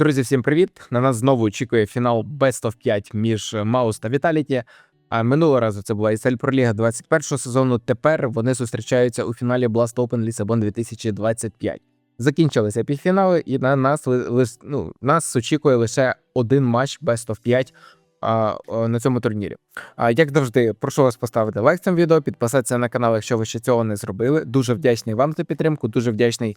Друзі, всім привіт! На нас знову очікує фінал Best of 5 між Маус та Віталіті. А минулого разу це була ісл Проліга 21-го сезону. Тепер вони зустрічаються у фіналі Blast Open Лісабон 2025. Закінчилися півфінали, і на нас ну, нас очікує лише один матч Best of 5 а, о, на цьому турнірі. А, як завжди, прошу вас поставити лайк цьому відео, підписатися на канал, якщо ви ще цього не зробили. Дуже вдячний вам за підтримку. Дуже вдячний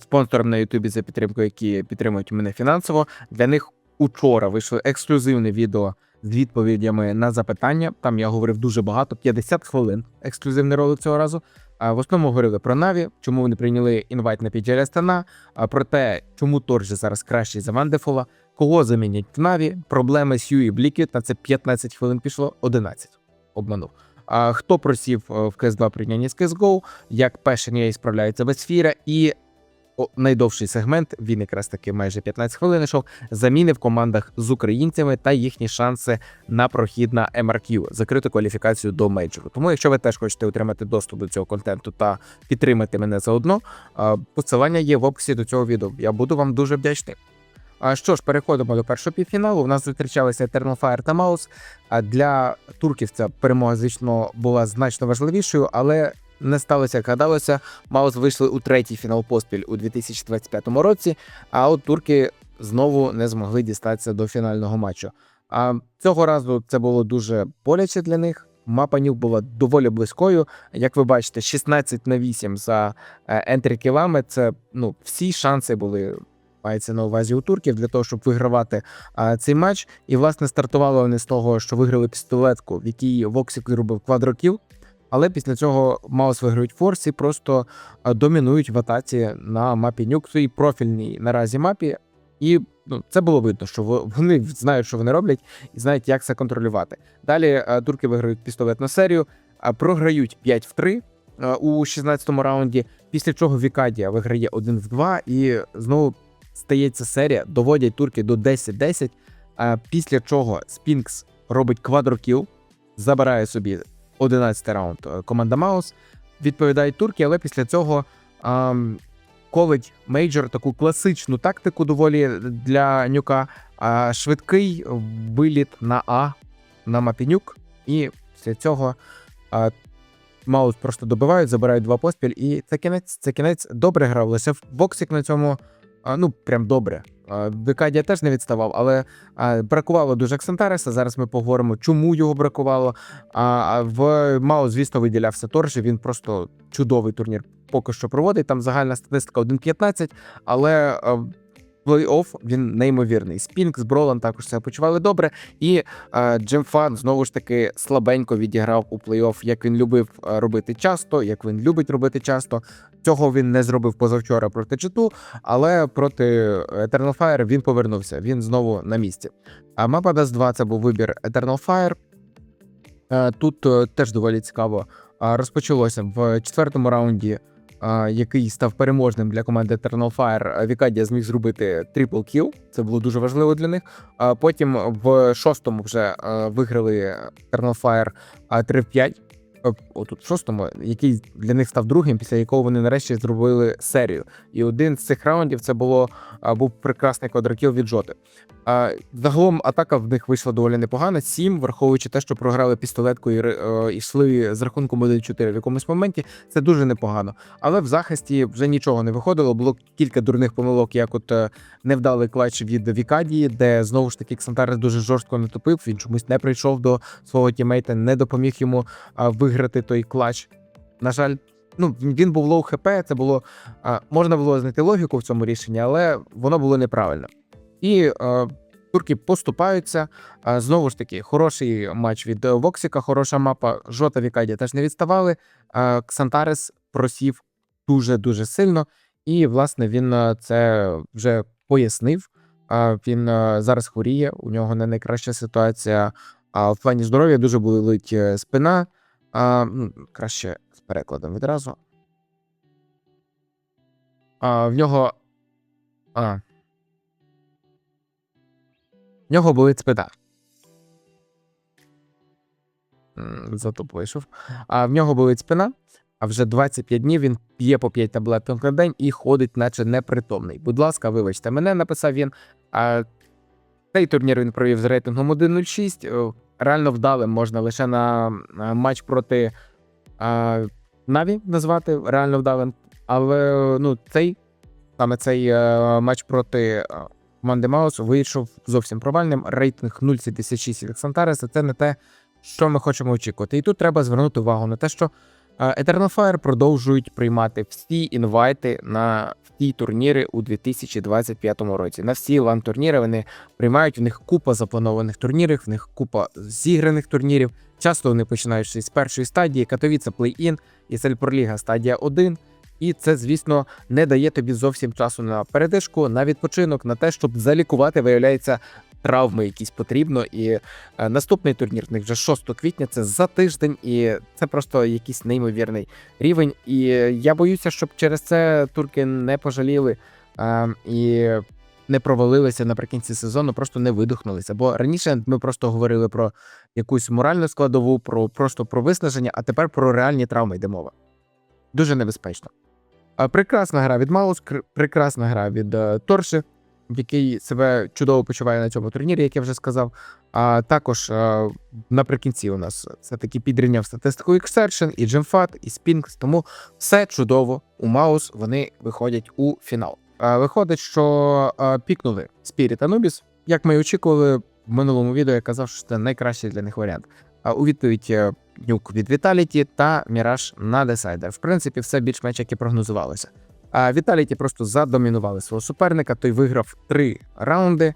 спонсорам на Ютубі за підтримку, які підтримують мене фінансово. Для них учора вийшло ексклюзивне відео з відповідями на запитання. Там я говорив дуже багато, 50 хвилин. Ексклюзивний ролик цього разу. А в основному говорили про Наві, чому вони прийняли інвайт на Астана, а про те, чому Торджі зараз кращий за Вандефола, кого замінять в Наві, проблеми з Юї Блікет, на це 15 хвилин пішло, 11. Обманув. А хто просів е, в CS2 прийняні з CSGO, як Passion справляється без фіра, і о, найдовший сегмент, він якраз таки майже 15 хвилин йшов, заміни в командах з українцями та їхні шанси на прохід на MRQ, закриту кваліфікацію до мейджору. Тому, якщо ви теж хочете отримати доступ до цього контенту та підтримати мене заодно, посилання є в описі до цього відео. Я буду вам дуже вдячний. А що ж, переходимо до першого півфіналу. У нас зустрічалися Eternal Fire та Маус. А для турків ця перемога, звісно, була значно важливішою, але не сталося, як гадалося. Маус вийшли у третій фінал поспіль у 2025 році. А от турки знову не змогли дістатися до фінального матчу. А цього разу це було дуже боляче для них. Мапа нюк була доволі близькою. Як ви бачите, 16 на 8 за е, ентрі кілами. Це ну всі шанси були. Мається на увазі у турків для того, щоб вигравати а, цей матч. І власне стартували вони з того, що виграли пістолетку, в якій Воксік зробив квадрокіл. Але після цього Маус виграють форс і просто домінують в атаці на мапі нюк, своїй профільній наразі мапі. І ну, це було видно, що вони знають, що вони роблять, і знають, як це контролювати. Далі турки виграють пістолетну серію, програють 5 в 3 а, у 16-му раунді. Після чого Вікадія виграє 1 в 2 і знову стається серія. Доводять турки до 10-10. А після чого Спінкс робить квадрокіл, забирає собі 11 раунд е, команда Маус. Відповідають турки, але після цього ам, колить мейджор таку класичну тактику доволі для нюка. А швидкий виліт на А на мапі нюк. І після цього а, Маус просто добивають, забирають два поспіль, і це кінець. Це кінець добре грав. Лише Боксік на цьому, ну прям добре. Викадія теж не відставав, але бракувало дуже Аксентареса. Зараз ми поговоримо, чому його бракувало. А в Мао, звісно, виділявся Торжі. Він просто чудовий турнір поки що проводить. Там загальна статистика 1.15, але. Плей-офф він неймовірний. Спінк з Бролан також себе почували добре. І е, Джемфан знову ж таки слабенько відіграв у плей-офф, як він любив е, робити часто, як він любить робити часто. Цього він не зробив позавчора проти Джету, але проти Eternal Fire він повернувся. Він знову на місці. А мапа Dust 2 це був вибір Eternal Fire. Е, Тут е, теж доволі цікаво. Розпочалося в четвертому раунді, який став переможним для команди Eternal Fire. Вікадія зміг зробити трипл кіл. Це було дуже важливо для них. Потім в шостому вже виграли Eternal Fire а, 3 в 5. Е, Отут в шостому, який для них став другим, після якого вони нарешті зробили серію. І один з цих раундів це було був прекрасний квадрокіл від Жоти. А, Загалом атака в них вийшла доволі непогана. Сім, враховуючи те, що програли пістолетку і е, йшли з рахунком 1-4 в якомусь моменті. Це дуже непогано. Але в захисті вже нічого не виходило. Було кілька дурних помилок, як от е, невдалий клач від Вікадії, де знову ж таки Ксантарес дуже жорстко натопив. Він чомусь не прийшов до свого тімейта, не допоміг йому а, виграти той клач. На жаль, ну він був лоу хп. Це було можна було знайти логіку в цьому рішенні, але воно було неправильно. І е, турки поступаються. Знову ж таки, хороший матч від е, Воксіка, хороша мапа. Жота Вікадія теж не відставали. Ксантарес просів дуже дуже сильно, і власне він е, це вже пояснив. Він е, зараз хворіє, у нього не найкраща ситуація. А в плані здоров'я дуже болить спина. А, ну, краще з перекладом відразу. А, в нього. А. В нього болить спина. М, Затуп вийшов. А в нього болить спина. а вже 25 днів він п'є по 5 таблеток на день і ходить, наче непритомний. Будь ласка, вибачте, мене написав він. А цей турнір він провів з рейтингом 1.06. Реально вдалим можна лише на матч проти Наві назвати реально вдалим. Але ну, цей саме цей е, матч проти е, команди Маус вийшов зовсім провальним. Рейтинг 0,76 від Сантареса це не те, що ми хочемо очікувати. І тут треба звернути увагу на те, що Eternal Fire продовжують приймати всі інвайти на всі турніри у 2025 році. На всі лан-турніри вони приймають в них купа запланованих турнірів, в них купа зіграних турнірів. Часто вони починають з першої стадії, Катовіца плей-ін, і Проліга стадія 1. І це, звісно, не дає тобі зовсім часу на передишку, на відпочинок, на те, щоб залікувати, виявляється, травми якісь потрібно. І е, наступний турнір в них вже 6 квітня, це за тиждень, і це просто якийсь неймовірний рівень. І я боюся, щоб через це турки не пожаліли е, і не провалилися наприкінці сезону, просто не видихнулися. Бо раніше ми просто говорили про якусь моральну складову, про просто про виснаження, а тепер про реальні травми йде мова. Дуже небезпечно. Прекрасна гра від Маус, кр- прекрасна гра від е, Торши, який себе чудово почуває на цьому турнірі, як я вже сказав. А також е, наприкінці у нас все таки підрівняв статистику Exertion, і Gemfat, і Spinks, тому все чудово. У Маус вони виходять у фінал. А, Виходить, що е, пікнули Spirit Anubis. Як ми і очікували, в минулому відео я казав, що це найкращий для них варіант. А у відповідь е, нюк від Vitality та Міраж на Decider. В принципі, все більш-менш як і прогнозувалося. Vitality просто задомінували свого суперника. Той виграв три раунди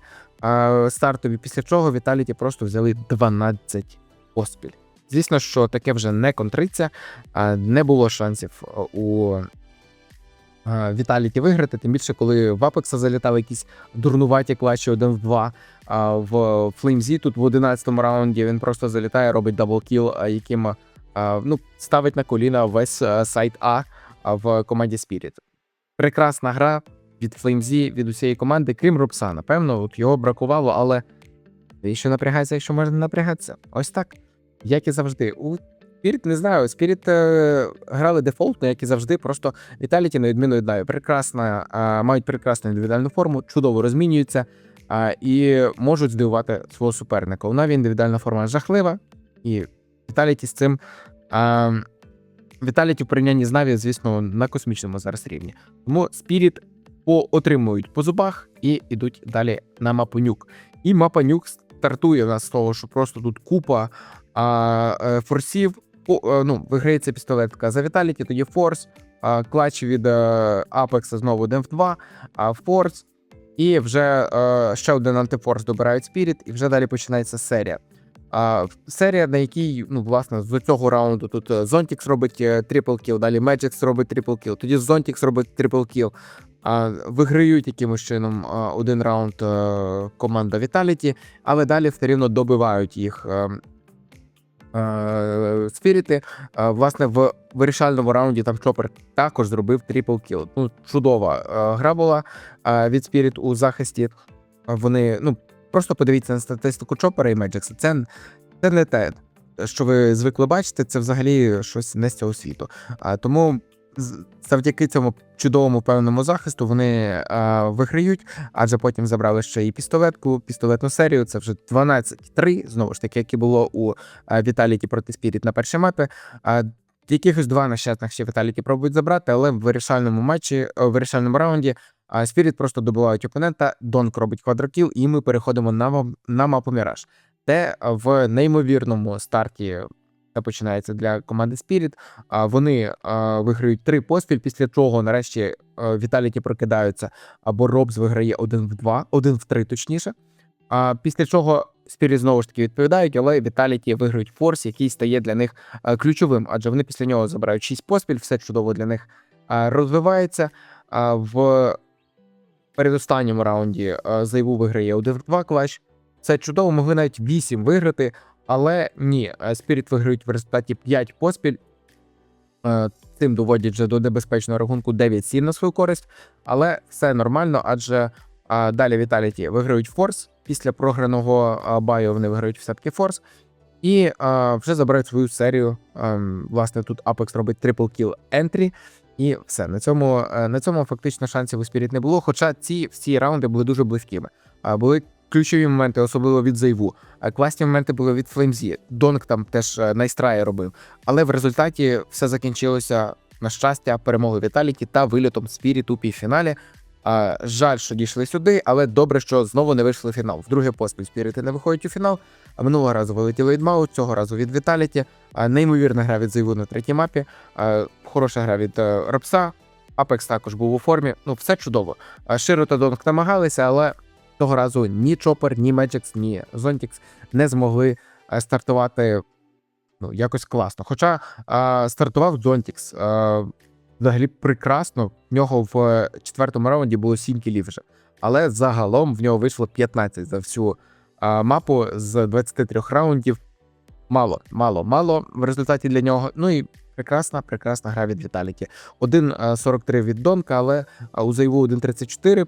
стартові, після чого Vitality просто взяли 12 поспіль. Звісно, що таке вже не контриться, не було шансів у Віталіті виграти, тим більше, коли в Апекса залітали якісь дурнуваті клатчі 1 в 2, а в Флеймзі тут в 11-му раунді він просто залітає, робить даблкіл, яким ну, ставить на коліна весь сайт А в команді Spirit. Прекрасна гра від Флеймзі, від усієї команди, крім Рубса. Напевно, от його бракувало, але що напрягається, якщо можна напрягатися. Ось так. Як і завжди. У Spirit, не знаю, Spirit е, грали дефолтно, як і завжди. Просто Vitality, на відміну від Na'Vi, прекрасна, а, мають прекрасну індивідуальну форму, чудово розмінюються а, і можуть здивувати свого суперника. У Na'Vi індивідуальна форма жахлива, і Vitality з цим. А, Vitality в порівнянні з Na'Vi, звісно, на космічному зараз рівні. Тому Spirit отримують по зубах і йдуть далі на мапу нюк. І мапа нюк стартує у нас з того, що просто тут купа а, е, форсів. По, е, ну, виграється пістолетка за Vitality, тоді Форс, а, клач від Apex знову 1 в 2, а Форс, і вже е, ще один антифорс добирають Spirit, і вже далі починається серія. А, серія, на якій, ну, власне, з цього раунду тут е, Zontix робить трипл кіл, далі Magix робить трипл кіл, тоді Zontix робить трипл кіл. А, виграють якимось чином а, один раунд команда Vitality, але далі все рівно добивають їх. Е, Спіріти. Е, Власне, в вирішальному раунді там Чопер також зробив трипл кіл. Ну, чудова е, гра була е, від Спіріт у захисті. Вони, ну, просто подивіться на статистику Чопера і Меджекса. Це, це не те, що ви звикли бачити, це взагалі щось не з цього світу. А тому. Завдяки цьому чудовому певному захисту вони а, виграють, адже потім забрали ще і пістолетку, пістолетну серію. Це вже 12-3, знову ж таки, як і було у Віталіті проти Спіріт на першій мапі. А якихось два нещасних ще Віталіті пробують забрати, але в вирішальному матчі, в вирішальному раунді Спіріт просто добивають опонента, Донк робить квадрокіл, і ми переходимо на, на мапу Міраж. Де в неймовірному старті це починається для команди. А вони а, виграють три поспіль, після чого нарешті Віталіті прокидаються, або Робс виграє один в два, один в три, точніше. А після чого Spirit знову ж таки відповідають, але Віталіті виграють форс, який стає для них а, ключовим, адже вони після нього забирають шість поспіль, все чудово для них а, розвивається. А, в передостанньому раунді Зайву виграє в два клач. Це чудово, могли навіть 8 виграти, але ні, Спіріт виграють в результаті 5 поспіль. Е, Цим доводять вже до небезпечного рахунку 9-7 на свою користь, але все нормально, адже а, далі Віталіті виграють форс. Після програного а, баю вони виграють все-таки форс. І а, вже забирають свою серію. Ем, власне, тут Apex робить трипл кіл ентрі. І все на цьому е, на цьому фактично шансів у спіріт не було. Хоча ці всі раунди були дуже близькими. А були ключові моменти, особливо від Зайву. Класні моменти були від Флеймзі. Донг там теж е, найстрає робив. Але в результаті все закінчилося на щастя перемогою Віталіки та вильотом Spirit у півфіналі. Жаль, що дійшли сюди, але добре, що знову не вийшли в фінал. Вдруге поспіль Спірити не виходять у фінал. А минулого разу вилетіли від Мау, цього разу від Віталіті. Неймовірна гра від Зайву на третій мапі. Хороша гра від е, Робса. Апекс також був у формі. Ну, все чудово. Широ та Донг намагалися, але того разу ні Чопер, ні Меджекс, ні Зонтікс не змогли е, стартувати ну, якось класно. Хоча стартував Зонтікс. Взагалі прекрасно. В нього в е, четвертому раунді було 7 кілів вже. Але загалом в нього вийшло 15 за всю а, мапу з 23 раундів. Мало, мало, мало в результаті для нього. Ну і прекрасна, прекрасна гра від Віталіки. 1.43 від Донка, але у Зайву 1.34.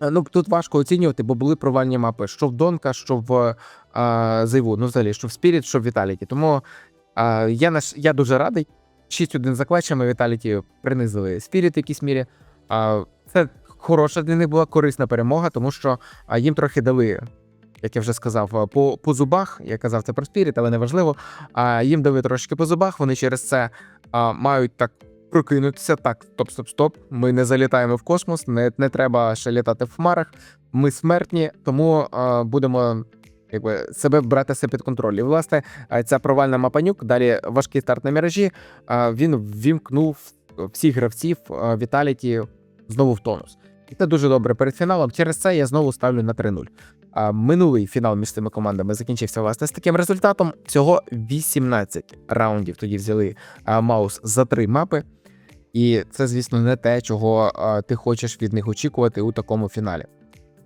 Е, Ну, тут важко оцінювати, бо були провальні мапи, що в Донка, що в а, Зайву, ну взагалі, що в Спіріт, що в Віталіті. Тому а, я, наш, я дуже радий. 6-1 за клатчами Віталіті принизили Спіріт в якійсь мірі. Це хороша для них була корисна перемога, тому що їм трохи дали, як я вже сказав, по, по зубах. Я казав це про Спіріт, але неважливо. А їм дали трошки по зубах. Вони через це мають так прокинутися. Так, стоп, стоп, стоп. Ми не залітаємо в космос, не, не треба ще літати в хмарах. Ми смертні, тому будемо. Якби себе брати себе під контроль. І власне ця провальна мапанюк, далі важкий старт на міражі. а, Він ввімкнув всіх гравців а, Віталіті знову в тонус. І це дуже добре перед фіналом. Через це я знову ставлю на 3-0. А минулий фінал між цими командами закінчився власне з таким результатом. Всього 18 раундів тоді взяли Маус за три мапи. І це, звісно, не те, чого ти хочеш від них очікувати у такому фіналі.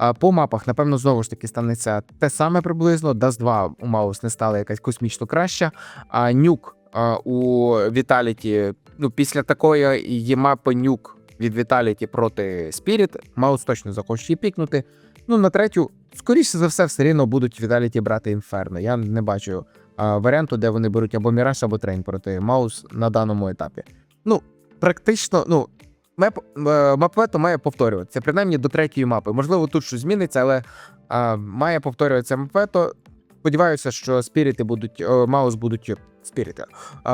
А по мапах, напевно, знову ж таки станеться те саме приблизно. Dust 2 у Маус не стала якась космічно краща. А нюк у Віталіті, ну, після такої є мапи нюк від Віталіті проти Spirit, Маус точно захоче її пікнути. Ну, на третю, скоріше за все, все рівно будуть Віталіті брати Інферно. Я не бачу а, варіанту, де вони беруть або Міраж, або Трейн проти Маус на даному етапі. Ну, практично, ну. Меп, е, мапвето має повторюватися, принаймні до третьої мапи. Можливо, тут щось зміниться, але а, має повторюватися мапвето. Сподіваюся, що спіріти будуть о, Маус будуть спіріти.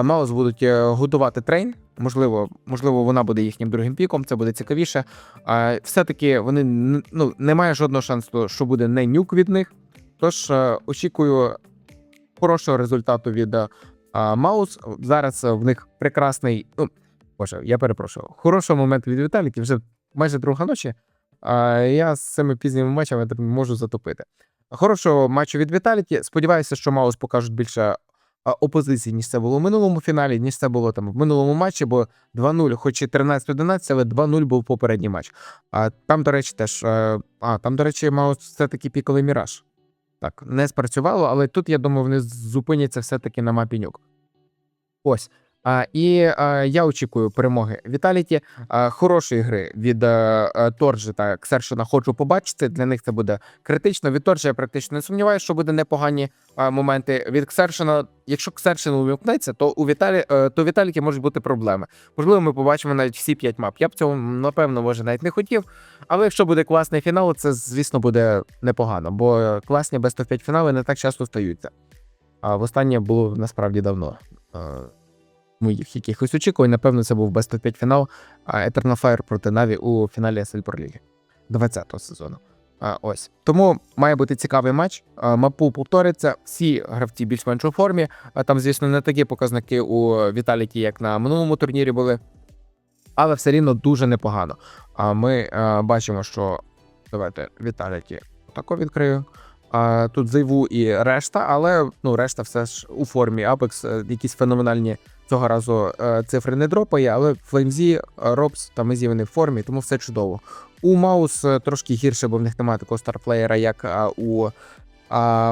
Маус будуть е, готувати трейн. Можливо, можливо, вона буде їхнім другим піком. Це буде цікавіше. Все-таки вони ну, немає жодного шансу, що буде не нюк від них. Тож е, очікую хорошого результату від е, Маус. Зараз е, в них прекрасний. Ну, Боже, я перепрошую. Хороший момент від Віталіки, вже майже друга ночі. А я з цими пізніми матчами можу затопити. Хорошого матчу від Віталіті. Сподіваюся, що Маус покажуть більше опозиції, ніж це було в минулому фіналі, ніж це було там в минулому матчі, бо 2-0, хоч і 13-11, але 2-0 був попередній матч. А там, до речі, теж. е, А, там, до речі, Маус все-таки піковий міраж. Так, не спрацювало, але тут, я думаю, вони зупиняться все-таки на мапі нюк. Ось. І я очікую перемоги Віталіті. Хорошої гри від а, а, Торджі та Ксершина хочу побачити. Для них це буде критично. Від Торджі я практично не сумніваюся, що буде непогані моменти. Від Ксершина, якщо Ксершин увімкнеться, то у Віталі, е, то Віталіки можуть бути проблеми. Можливо, ми побачимо навіть всі п'ять мап. Я б цього напевно може навіть не хотів. Але якщо буде класний фінал, це звісно буде непогано, бо е, класні best of 5 фінали не так часто стаються. А востаннє було насправді давно. Моїх якихось очікувань. Напевно, це був Best of 5 фінал Eternal Fire проти Наві у фіналі Pro League 20-го сезону. А, ось тому має бути цікавий матч. Мапу повториться. Всі гравці більш-менш у формі. А там, звісно, не такі показники у Віталіті, як на минулому турнірі були, але все рівно дуже непогано. А ми а, бачимо, що давайте Віталіті тако відкрию. А, тут Зайву і решта, але ну решта все ж у формі. Apex е, якісь феноменальні цього разу е, цифри не дропає, але Флеймзі, Робс та Мезі вони в формі, тому все чудово. У Маус е, трошки гірше, бо в них немає такого старплеєра, як у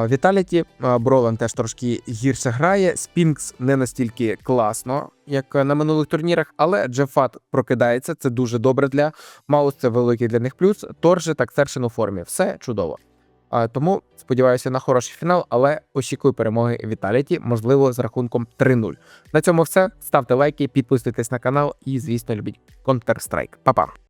Віталіті. А, Бролан теж трошки гірше грає. Спінкс не настільки класно, як на минулих турнірах, але Джефат прокидається. Це дуже добре для Маус, це великий для них плюс. Торжи так Сершин у формі. Все чудово. Тому сподіваюся на хороший фінал, але очікую перемоги Віталіті, можливо, з рахунком 3-0. На цьому все. Ставте лайки, підписуйтесь на канал і, звісно, любіть Counter-Strike. Па-па!